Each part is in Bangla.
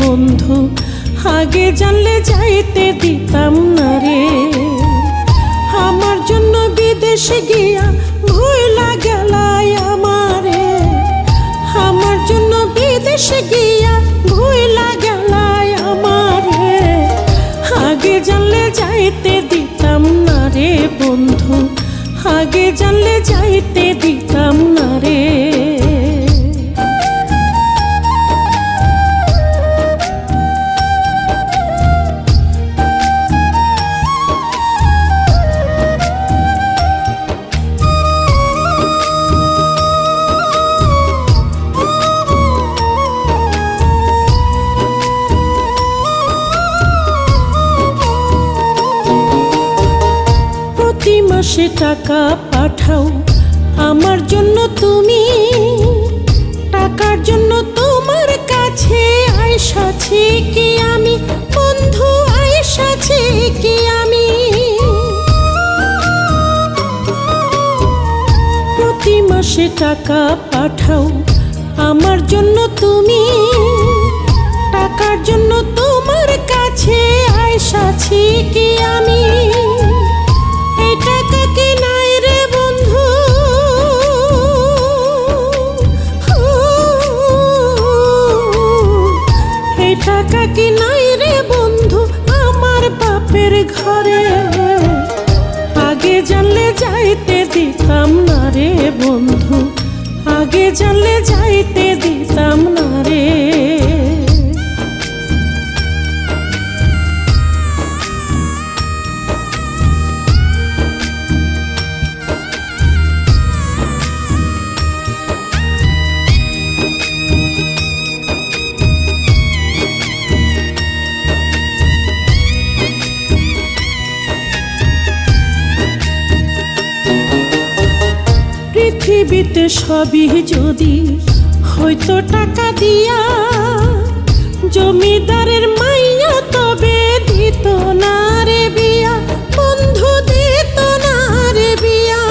বন্ধু, আগে জানলে যাইতে দিতাম না রে। আমার জন্য বিদেশে গিয়া ভুইলা গেলাই আমারে। আমার জন্য বিদেশে গিয়া ভুইলা গেলাই আমারে। আগে জানলে যাইতে দিতাম না রে বন্ধু, আগে জানলে যাইতে দিতাম টাকা পাঠাও। আমার জন্য তুমি, টাকার জন্য তোমার কাছে আইসাছি কি আমি? বন্ধু আইসাছি কি আমি? প্রতি মাসে টাকা পাঠাও। আমার জন্য তুমি, টাকার জন্য তোমার কাছে আইসাছি কি আমি? জানলে যাইতে দিতাম না রে পৃথিবীতে সবই যদি হয়তো টাকা দিয়া জমিদারের মাইয়া তবে দিত না রে বিয়া, বন্ধু দিত না রে বিয়া।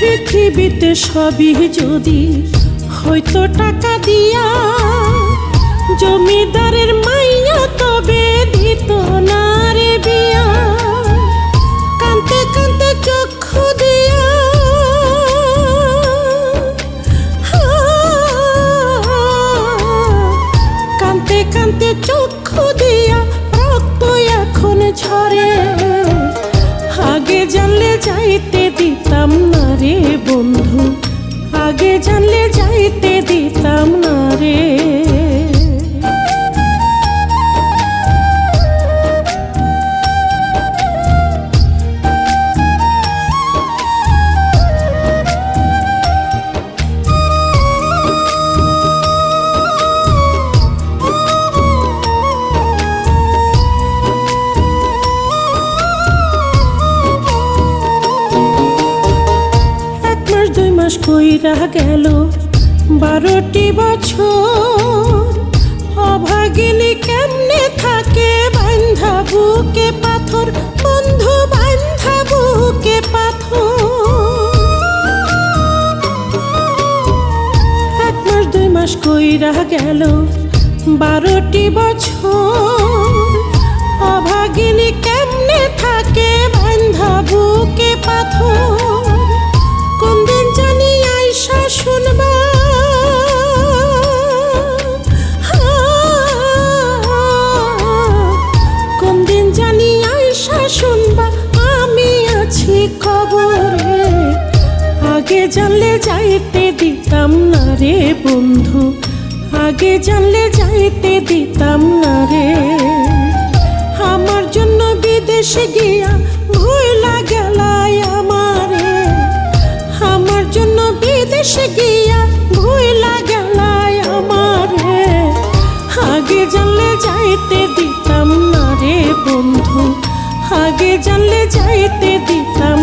পৃথিবীতে সবই যদি হয়তো টাকা দিয়া জমিদারের মাইয়া তবে কান্তে চক্ষু দিয়া রক্ত এখন ঝরে। আগে জানলে যাইতে দিতাম না রে বন্ধু, আগে জানলে মাস কইরা গেল। বারোটি বছর অভাগিনী কেমনে থাকে? বান্ধা বুকে পাথর, বন্ধু বান্ধা বুকে পাথর। এক মাস, দুই মাস কইরা গেল। বারোটি বছর জানলে যাইতে দিতাম না রে বন্ধু। আগে জানলে যাইতে দিতাম না রে। আমার জন্য বিদেশে গিয়া ভুইলা গেলাই আমারে। আমার জন্য বিদেশে গিয়া ভুইলা গেলাই আমারে। আগে জানলে যাইতে দিতাম না রে বন্ধু। আগে জানলে যাইতে দিতাম